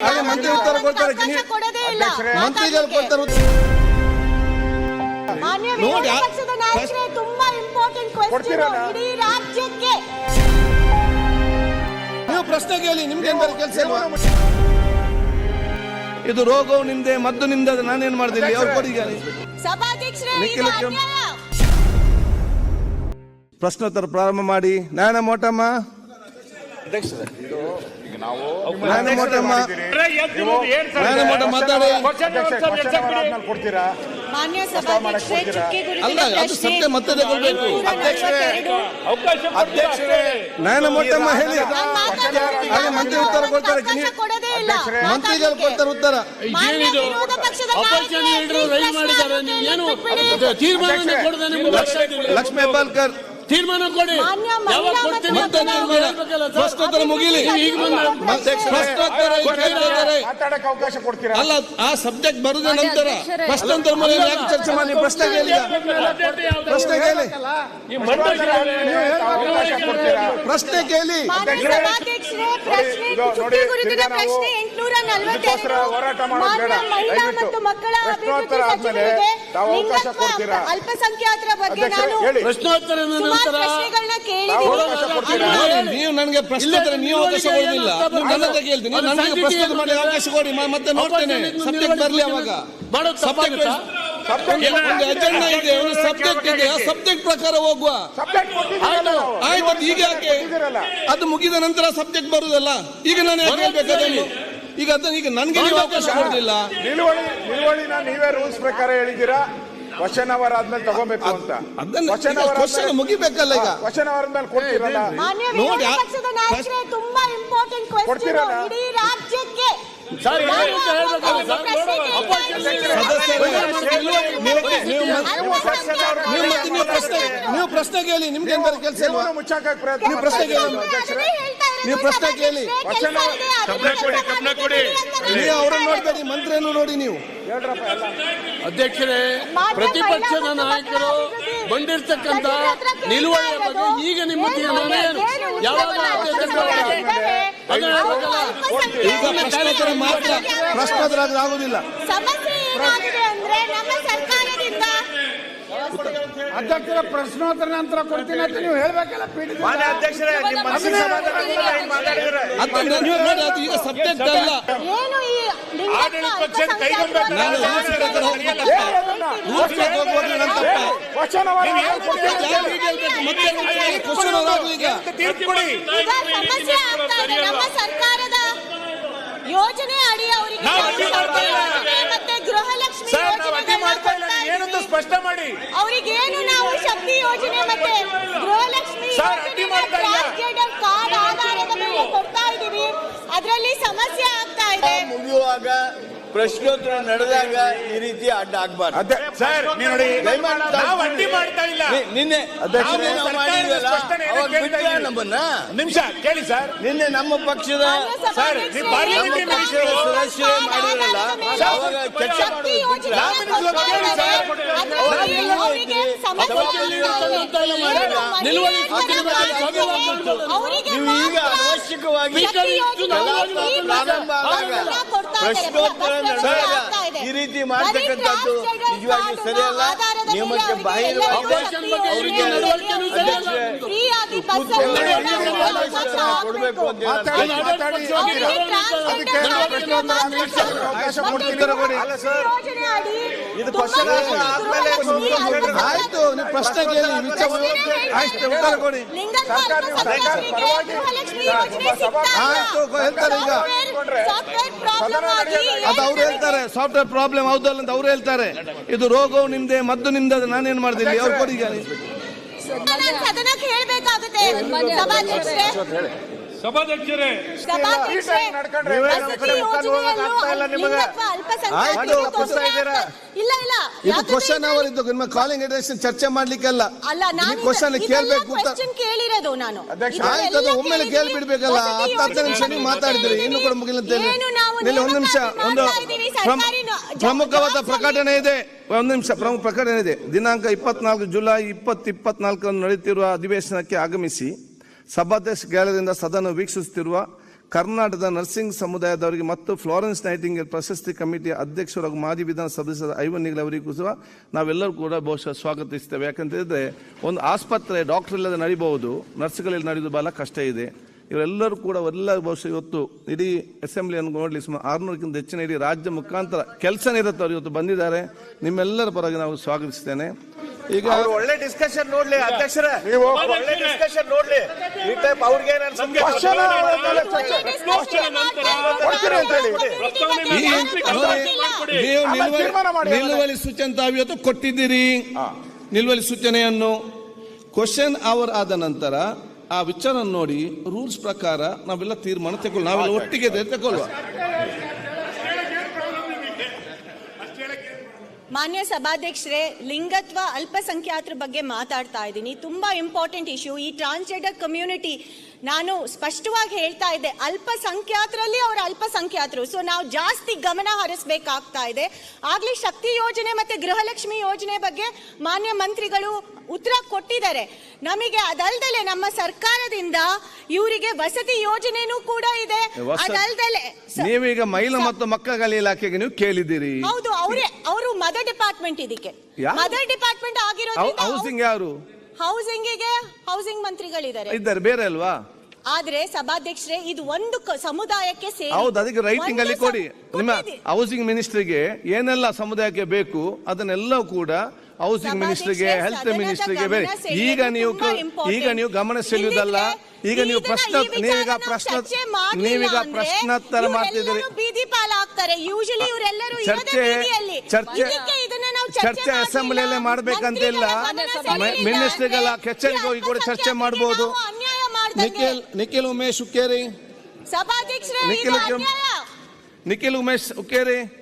ಹಾಗೆ ಮಂತ್ರಿ ಉತ್ತರ ಕೊಡ್ತಾರೆ ಅವಕಾಶ ಕೊಡೋದೇ ಇಲ್ಲ ಮಂತ್ರಿಗಳು ಮಾತಾಡ್ಲಿಕ್ಕೆ. ಕೊಡ್ತಾರೆ. ಮಾನ್ಯ ನೋಡಿ, ವಿರೋಧ ಪಕ್ಷದ ನಾಯಕರೇ ತುಂಬಾ ಇಂಪಾರ್ಟೆಂಟ್ ಕ್ವೆಶ್ಚನ್ ಕೊಡ್ತೀರಲ್ಲ? ರಾಜ್ಯಕ್ಕೆ. ನೀವು ಪ್ರಶ್ನೆ ಕೇಳಿ ನಿಮ್ಗೆ ಕೆಲಸ ಇಲ್ವಾ? ಇದು ರೋಗವು ನಿಮ್ದೆ ಮದ್ದು ನಿಮ್ದೆ ಅದು ನಾನೇನ್ ಮಾಡ್ದಿಲ್ಲ ಅವ್ರು ಕೊಡಿ ಈಗ. ಸಭಾಧ್ಯಕ್ಷರೇ ಇದು ನಿಖಿಲ ಕೆಂ- ಪ್ರಶ್ನೋತ್ತರ ಪ್ರಾರಂಭ ಮಾಡಿ. ನಾರಾಯಣ ಮೋಟಮ್ಮ ಮಾತಾಡಿ ಕೊಡ್ತೀರಾ ಮಾನ್ಯ ಸಭಾಧ್ಯಕ್ಷರೇ ಅಲ್ಲ, ಅದು ಪ್ರಶ್ನೆ ಸತ್ಯ ಮತ್ತೆ ತಗೊಳ್ಬೇಕು. ನಲವತ್ತೆರಡು. ಅಧ್ಯಕ್ಷರೇ ಮೋಟಮ್ಮ ಹೇಳಿ ನಾನ್ ಮಂತ್ರಿ ಉತ್ತರ ಕೊಡ್ತಾರೆ. ಅವಕಾಶ ಕೊಡೋದೇ ಇಲ್ಲ ಮಂತ್ರಿಗಳು ಕೊಡ್ತಾರೆ ಉತ್ತರ ಮಾನ್ಯ ಇದೇನಿದು ವಿರೋಧ ಪಕ್ಷದ ಅಪರಿಚಯ ನಾಯಕರೇ, ನೀಡಿದ್ರು please ರೈಲ್ ಮಾಡಿದ್ದಾರೆ ಪ್ರಶ್ನೆ ನೀವು ಏನು ಬಿಟ್ಬಿಡಿ. ತೀರ್ಮಾನ ಕೊಡದೆ ನಿಮ್ಗೆ ಬರ್ತಾ ಲಕ್ಷ್ಮೀ ಹೆಬ್ಬಾಳ್ಕರ್ ತೀರ್ಮಾನ ಕೊಡಿ ಯಾವಾಗ ಕೊಡ್ತೀನಿ ಅಂತ. ಪ್ರಶ್ನೋತ್ತರ ಮುಗಿಲಿ ನೀವು ಈಗ ಬಂದ ಪ್ರಶ್ನೋತ್ತರ. ಮಾತಾಡಕ್ಕೆ ಅವಕಾಶ ಕೊಡ್ತೀರಾ ಅಲ್ಲ ಆ ಸಬ್ಜೆಕ್ಟ್ ಬರುದ ನಂತರ ಪ್ರಶ್ನೋತ್ತರ ಮೇಲೆ ಯಾಕೆ ಚರ್ಚೆ ಮಾಡಿ ಪ್ರಶ್ನೆ ಕೇಳಿ. ಪ್ರಶ್ನೆ ಕೇಳಿ ಪ್ರಶ್ನೆ ಕೇಳಿ ನೋಡಿ, ಇದಕ್ಕೋಸ್ಕರ ಹೋರಾಟ ಮಾಡೋದು ಬೇಡ. ದಯವಿಟ್ಟು. ಮತ್ತು ಮಕ್ಕಳ ಪ್ರಶ್ನೋತ್ತರ ಅಭಿವೃದ್ಧಿ ಆದ್ಮೇಲೆ ಸಚಿವರಿಗೆ ತಾವು ಅವಕಾಶ ಕೊಡ್ತೀರಾ? ಅಲ್ಪಸಂಖ್ಯಾತರ ಬಗ್ಗೆ ನಾನು ಹೇಳಿ. ಪ್ರಶ್ನೋತ್ತರ ಸುಮಾರು ನಂತರ ಪ್ರಶ್ನೆಗಳನ್ನ ತಾವು ಅವಕಾಶ ಕೊಡ್ತೀರಾ? ನೀವು ನನಗೆ ಪ್ರಶ್ನೋತ್ತರ ನೀವು ಅವಕಾಶ ಕೊಡಲಿಲ್ಲ ನನ್ನ ಹತ್ರ ಕೇಳ್ತೀನಿ. ನನಗೆ ಪ್ರಶ್ನೋತ್ತರ ಮಾಡಿ ಅವಕಾಶ ಕೊಡಿ ಮತ್ತೆ ನೋಡ್ತೇನೆ. ಸಬ್ಜೆಕ್ಟ್ ಬರಲಿ ಅವಾಗ. ಮಾಡೋದು ಸಬ್ಜೆಕ್ಟ್ ಒಂದು ಅಜೆಂಡಾ ಇದೆ ಒಂದು ಸಬ್ಜೆಕ್ಟ್ ಇದೆ. ಆ ಸಬ್ಜೆಕ್ಟ್ ಪ್ರಕಾರ ಹೋಗುವ. ಆಯ್ತು ಈಗ ಯಾಕೆ? ಅದು ಮುಗಿದ ನಂತರ ಸಬ್ಜೆಕ್ಟ್ ಬರುದಲ್ಲ. ಈಗ ನಾನು ಯಾಕೆ ಈಗ ಅದನ್ನ ಈಗ ನನಗೆ ನೀವು ಅವಕಾಶ ಕೊಡಲಿಲ್ಲ ನಿಲುವಳಿ ನಿಲುವಳಿನ ನೀವೇ ರೂಲ್ಸ್ ಪ್ರಕಾರ ಹೇಳಿದ್ದೀರಾ? ಕ್ವಶನ್ ಅವರ್ ಆದ್ಮೇಲೆ ತಗೋಬೇಕು ಅಂತ. ಅದನ್ನ ಕ್ವಶನ್ ಮುಗಿಬೇಕಲ್ಲ ಈಗ. ಕ್ವಶನ್ ಅವರ್ ಆದ್ಮೇಲೆ ಕೊಡ್ತೀರಲ್ಲ ನೋಡಿ, ತುಂಬಾ ಇಂಪಾರ್ಟೆಂಟ್ ಕ್ವೆಶ್ಚನ್ ಕೊಡ್ತೀರಲ್ಲ? ಇಡೀ ರಾಜ್ಯಕ್ಕೆ. ನೀವು- ಪ್ರಶ್ನೆ ನೀವು ಪ್ರಶ್ನೆ ಕೇಳಿ ನಿಮ್ಗೆ ಏನ್ ಕೆಲಸ ಪ್ರಶ್ನೆ ಕೇಳಿ. ನೀವು ಪ್ರಶ್ನೆ ಕೇಳಿ. ನೀವು ಅವರನ್ನು ನೋಡ್ಬೇಡಿ ಮಂತ್ರಿಯನ್ನು ನೋಡಿ ನೀವು. ಹೇಳ್ರಪ್ಪ ಅಧ್ಯಕ್ಷರೇ ಪ್ರತಿಪಕ್ಷದ ನಾಯಕರು ಬಂದಿರ್ತಕ್ಕಂತ ನಿಲುವಳಿಯ ಬಗ್ಗೆ ಈಗ ನಿಮ್ಮ ತೀರ್ಮಾನ ಏನು ಯಾವಾಗ. ಈಗ ಪ್ರಶ್ನೋತ್ತರ ಮಾತ್ರ ಪ್ರಶ್ನೋತ್ತರ ಆದ್ರೆ ಆಗುದಿಲ್ಲ ಸಮಸ್ಯೆ ಏನಾಗಿದೆ ಅಂದ್ರೆ ನಮ್ಮ ಸರ್ಕಾರದಿಂದ ಅಧ್ಯಕ್ಷರ ಪ್ರಶ್ನೋತ್ತರ ನಂತರ ಕೊಡ್ತೀನಿ ಅಂತ ನೀವು ಹೇಳ್ಬೇಕಲ್ಲ ನೀವು ನೋಡಿ ಅದು ಈಗ ಸಬ್ಜೆಕ್ಟ್ ಅಲ್ಲ ಏನು ಈ ನಾನು ಹೋಗ್ಬೋದು ನನ್ನ ತಪ್ಪ. ಮತ್ತೆ ಕ್ವಶನ್ ಈಗ ಈಗ ಸಮಸ್ಯೆ ಆಗ್ತಾ ಇದೆ ನಮ್ಮ ಸರ್ಕಾರದ ಯೋಜನೆ ಅಡಿ ಅವರಿಗೆ ಮತ್ತೆ ಗೃಹಲಕ್ಷ್ಮಿ. ಮಾಡಿ. ಅವರಿಗೇನು ನಾವು ಶಕ್ತಿ ಯೋಜನೆ ಮತ್ತೆ ಗೃಹಲಕ್ಷ್ಮಿ ಸರ್, ಅಡ್ಡಿ ಮಾಡ್ತಾ ಇಲ್ಲ. ಟ್ರಾನ್ಸ್ಜೆಂಡರ್ ಕಾರ್ಡ್ ಆಧಾರದ ಮೇಲೆ ಕೊಡ್ತಾ ಇದೀವಿ ಅದರಲ್ಲಿ ಸಮಸ್ಯೆ ಆಗ್ತಾ ಇದೆ. ಮುಗಿಯುವಾಗ ಪ್ರಶ್ನೋತ್ತರ ನಡೆದಾಗ ಈ ರೀತಿ ಅಡ್ಡ ಆಗ್ಬಾರ್ದು. ಸರ್ ನೀವು ನೋಡಿ ನಾವು ಅಡ್ಡಿ ಮಾಡ್ತಾ ಇಲ್ಲ. ನಿನ್ನೆ? ನಮ್ಮನ್ನ? ನಿಮಿಷ ಕೇಳಿ ಸರ್. ನಿನ್ನೆ ನಮ್ಮ ಪಕ್ಷದ ಸರ್, ಸದಸ್ಯರೇ ಮಾಡಿದ್ರಲ್ಲ ಅವರಿಗೆ ಸಮಸ್ಯೆ ಅಪರಿಚಯ ಆಗ್ತಾ ಇದೆ. ಅಂತ ಎಲ್ಲ ಮಾಡಿಲ್ಲ. ಏನು ನಿಲುವಳಿ ಮಹಿಳೆಯರ ಹಾಕಿದ ಮೇಲೆ ಬಗ್ಗೆ ಅವರಿಗೆ ನೀವು ಈಗ ಮಾತ್ರ ಅವಶ್ಯಕವಾಗಿ ಶಕ್ತಿ ಯೋಜನೆ ಕಲಾಪ ಈ ಪ್ರಾರಂಭ ಆದಾಗ ಅದನ್ನ ಕೊಡ್ತಾ ಇದ್ದಾರೆ. ಪ್ರಶ್ನೋತ್ತರ ಪ್ರಶ್ನೆ ನಡೆದಾಗ ಆಗ್ತಾ ಇದೆ. ಈ ರೀತಿ ಮಾಡ್ತಕ್ಕಂಥದ್ದು ನಿಜವಾಗಿ ನಿಜವಾಗಿಯೂ ಸರಿಯಲ್ಲ? ನಿಯಮಕ್ಕೆ ಕೊಡಬೇಕು ಅಂತ ಇದು ಆಯ್ತು. ನೀವು ಪ್ರಶ್ನೆ ಕೇಳಿ ಆಯ್ತು ಉತ್ತರ ಕೊಡಿ. ಸರ್ಕಾರ. ಆಯ್ತು, ಹೇಳ್ತಾರೆ ಈಗ. ಅದು ಅವ್ರು ಹೇಳ್ತಾರೆ ಸಾಫ್ಟ್ವೇರ್ ಪ್ರಾಬ್ಲಮ್ ಹೌದಲ್ಲ ಅಂತ ಅವ್ರು ಹೇಳ್ತಾರೆ ಇದು ರೋಗವು ನಿಮ್ದೆ ಮದ್ದು ನಿಮ್ದ ನಾನೇನ್ ಮಾಡ್ತೀನಿ ಅವ್ರು ಕೊಡಿ ಸಭಾಧ್ಯಕ್ಷರೇ ಇಲ್ಲ ಇಲ್ಲ ಇದು ಕ್ವಶನ್ ಅವರ್ ನಿಮ್ಮ ಕಾಲಿಂಗ್ ಅಡ್ರೆಸ್ ಚರ್ಚೆ ಮಾಡ್ಲಿಕ್ಕೆಲ್ಲ. ಕ್ವಶನ್ ಕೇಳ್ಬೇಕು ಕೇಳಿರೋದು ನಾನು. ಆಯ್ತು ಅದು ಒಮ್ಮೆಲೆ. ಕೇಳ್ಬಿಡ್ಬೇಕಲ್ಲ. ಹತ್ತು ಹತ್ತು ನಿಮಿಷ ನೀವು ಮಾತಾಡಿದ್ರಿ. ಇನ್ನು ಕೂಡ. ಇಲ್ಲಿ ಒಂದು ನಿಮಿಷ ಒಂದು ಪ್ರಮುಖವಾದ ಪ್ರಕಟಣೆ ಇದೆ. ಒಂದು ನಿಮಿಷ ಪ್ರಮುಖ ಪ್ರಕಟಣೆ ಇದೆ. ದಿನಾಂಕ ಇಪ್ಪತ್ನಾಲ್ಕು ಜುಲೈ ಇಪ್ಪತ್ತು ಇಪ್ಪತ್ನಾಲ್ಕರಂದು ನಡೆಯುತ್ತಿರುವ ಅಧಿವೇಶನಕ್ಕೆ ಆಗಮಿಸಿ ಸಭಾಧ್ಯಕ್ಷ ಗ್ಯಾಲರಿಯಿಂದ ಸದನ ವೀಕ್ಷಿಸುತ್ತಿರುವ ಕರ್ನಾಟಕದ ನರ್ಸಿಂಗ್ ಸಮುದಾಯದವರಿಗೆ ಮತ್ತು ಫ್ಲಾರೆನ್ಸ್ ನೈಟಿಂಗ್ ಪ್ರಶಸ್ತಿ ಕಮಿಟಿಯ ಅಧ್ಯಕ್ಷರು ಹಾಗೂ ಮಾಜಿ ವಿಧಾನ ಸದಸ್ಯರ ಐವನ್ ನಿಗಲವರಿಗೂ ಸಹ ನಾವೆಲ್ಲರೂ ಕೂಡ ಬಹುಶಃ ಸ್ವಾಗತಿಸ್ತೇವೆ ಯಾಕಂತ ಹೇಳಿದ್ರೆ ಒಂದು ಆಸ್ಪತ್ರೆ ಡಾಕ್ಟರ್ ಇಲ್ಲದೆ ನಡಿಬಹುದು, ನರ್ಸ್ಗಳಲ್ಲಿ ನಡೆಯುವುದು ಬಹಳ ಕಷ್ಟ ಇದೆ. ಇವರೆಲ್ಲರೂ ಕೂಡ ಎಲ್ಲ ಬಹುಶಃ ಇವತ್ತು ಇಡೀ ಅಸೆಂಬ್ಲಿಯನ್ನು ನೋಡಲಿ ಸುಮಾರು ಆರುನೂರಕ್ಕಿಂತ ಹೆಚ್ಚಿನ ಇಡೀ ರಾಜ್ಯ ಮುಖಾಂತರ ಕೆಲಸ ನಿರತವರು ಇವತ್ತು ಬಂದಿದ್ದಾರೆ. ನಿಮ್ಮೆಲ್ಲರ ಪರವಾಗಿ ನಾವು ಸ್ವಾಗತಿಸ್ತೇನೆ. ಈಗ ಒಳ್ಳೆ ಡಿಸ್ಕಷನ್ ನೋಡ್ಲಿ ಅಧ್ಯಕ್ಷರ ನೀವು ಒಳ್ಳೆ ಡಿಸ್ಕಷನ್ ನೋಡ್ಲಿ ಈ ಟೈಪ್ ಅವ್ರಿಗೆ ನಿಲುವಳಿ ನಿಲುವಳಿ ಸೂಚನೆ ತಾವು ಇವತ್ತು ಕೊಟ್ಟಿದ್ದೀರಿ ನಿಲುವಳಿ ಸೂಚನೆಯನ್ನು ಕ್ವಶನ್ ಅವರ್ ಆದ ನಂತರ ಆ ವಿಚಾರ ನೋಡಿ ರೂಲ್ಸ್ ಪ್ರಕಾರ ನಾವೆಲ್ಲ ತೀರ್ಮಾನ ತಗೊಳ್ಳಿ ನಾವೆಲ್ಲ ಒಟ್ಟಿಗೆ ತಗೊಳ್ಳುವ ಮಾನ್ಯ ಸಭಾಧ್ಯಕ್ಷರೇ ಲಿಂಗತ್ವ ಅಲ್ಪಸಂಖ್ಯಾತರ ಬಗ್ಗೆ ಮಾತಾಡ್ತಾ ಇದ್ದೀನಿ. ತುಂಬ ಇಂಪಾರ್ಟೆಂಟ್ ಇಶ್ಯೂ ಈ ಟ್ರಾನ್ಸ್ಜೆಂಡರ್ ಕಮ್ಯುನಿಟಿ ನಾನು ಸ್ಪಷ್ಟವಾಗಿ ಹೇಳ್ತಾ ಇದ್ದೆ ಅಲ್ಪಸಂಖ್ಯಾತರಲ್ಲಿ ಅವರು ಅಲ್ಪಸಂಖ್ಯಾತರು. ಸೊ ನಾವು ಜಾಸ್ತಿ ಗಮನ ಹರಿಸಬೇಕಾಗ್ತಾ ಇದೆ. ಆಗ್ಲೇ ಶಕ್ತಿ ಯೋಜನೆ ಮತ್ತೆ ಗೃಹಲಕ್ಷ್ಮಿ ಯೋಜನೆ ಬಗ್ಗೆ ಮಾನ್ಯ ಮಂತ್ರಿಗಳು ಉತ್ತರ ಕೊಟ್ಟಿದ್ದಾರೆ. ನಮಗೆ ಅದಲ್ದಲೆ ನಮ್ಮ ಸರ್ಕಾರದಿಂದ ಇವರಿಗೆ ವಸತಿ ಯೋಜನೆನೂ ಕೂಡ ಇದೆ. ಅದಲ್ದಲೆ ನೀವೀಗ ಮಹಿಳಾ ಮತ್ತು ಮಕ್ಕಳ ಇಲಾಖೆಗೆ ನೀವು ಕೇಳಿದ್ದೀರಿ. ಹೌದು ಅವರೇ ಅವರು ಮದರ್ ಡಿಪಾರ್ಟ್ಮೆಂಟ್ ಇದಕ್ಕೆ. ಮದರ್ ಡಿಪಾರ್ಟ್ಮೆಂಟ್ ಆಗಿರೋದು ಹೌಸಿಂಗ್ ಯಾರು? ಹೌಸಿಂಗಿಗೆ ಹೌಸಿಂಗ್ ಮಂತ್ರಿಗಳಿದ್ದಾರೆ. ಇದ್ದಾರೆ ಬೇರೆ ಅಲ್ವಾ? ಆದ್ರೆ ಸಭಾಧ್ಯಕ್ಷರೇ ಇದು ಒಂದು ಕ- ಸಮುದಾಯಕ್ಕೆ ಸೇರಿ ಹೌದು ಅದಕ್ಕೆ ರೈಟಿಂಗ್ ಅಲ್ಲಿ ಕೊಡಿ. ಸಮ- ನಿಮ್ಮ. ಹೌಸಿಂಗ್ ಮಿನಿಸ್ಟ್ರಿಗೆ ಏನೆಲ್ಲ ಸಮುದಾಯಕ್ಕೆ ಬೇಕು ಅದನ್ನೆಲ್ಲ ಕೂಡ ಹೌಸಿಂಗ್ ಸಭಾಧ್ಯಕ್ಷರೇ, ಮಿನಿಸ್ಟ್ರಿಗೆ ಹೆಲ್ತ್ ಸದನದ ಮಿನಿಸ್ಟ್ರಿಗೆ ಗಮನ ಬೇರೆ. ಸೆಳೆಯೋದು ಈಗ ನೀವು ತುಂಬಾ important. ಈಗ ನೀವು ಗಮನ ಸೆಳೆಯುವುದಲ್ಲ ಈಗ ನೀವು ಪ್ರಶ್ನೆ ಪ್ರಶ್ನ ಈ ನೀವೀಗ ನಾವು ಪ್ರಶ್ನ ಚರ್ಚೆ ಮಾಡ್ಲಿಲ್ಲ ನೀವೀಗ ಅಂದ್ರೆ ಪ್ರಶ್ನೋತ್ತರ ಮಾಡ್ತಿದ್ದೀರಿ. ಇವರೆಲ್ಲರೂ ಬೀದಿ ಪಾಲಾಗ್ತಾರೆ. ಯೂಶಲಿ ಇವರೆಲ್ಲರೂ ಇರೋದೇ ಚರ್ಚೆ ಚರ್ಚೆ ಚರ್ಚೆ. ಅಸೆಂಬ್ಲಿಯಲ್ಲೇ ಮಾಡ್ಬೇಕಂತಿಲ್ಲ. ಇಲ್ಲ. ಮಿನಿಸ್ಟ್ರಿಗೆಲ್ಲ ಮಿ- ಮಿನಿಸ್ಟ್ರಿಗಳ ಕಚೇರಿಗೆ ಹೋಗಿ ಕೂಡ ಚರ್ಚೆ ಮಾಡಬಹುದು. ನಿಖಿಲ್ ನಿಖಿಲ್ ಉಮೇಶ್ ಉಕ್ಕೇರಿ. ಸಭಾಧ್ಯಕ್ಷರೇ ನಿಖಿಲ್ ಕೆಂ- ನಿಖಿಲ್ ಉಮೇಶ್ ಉಕ್ಕೇರಿ.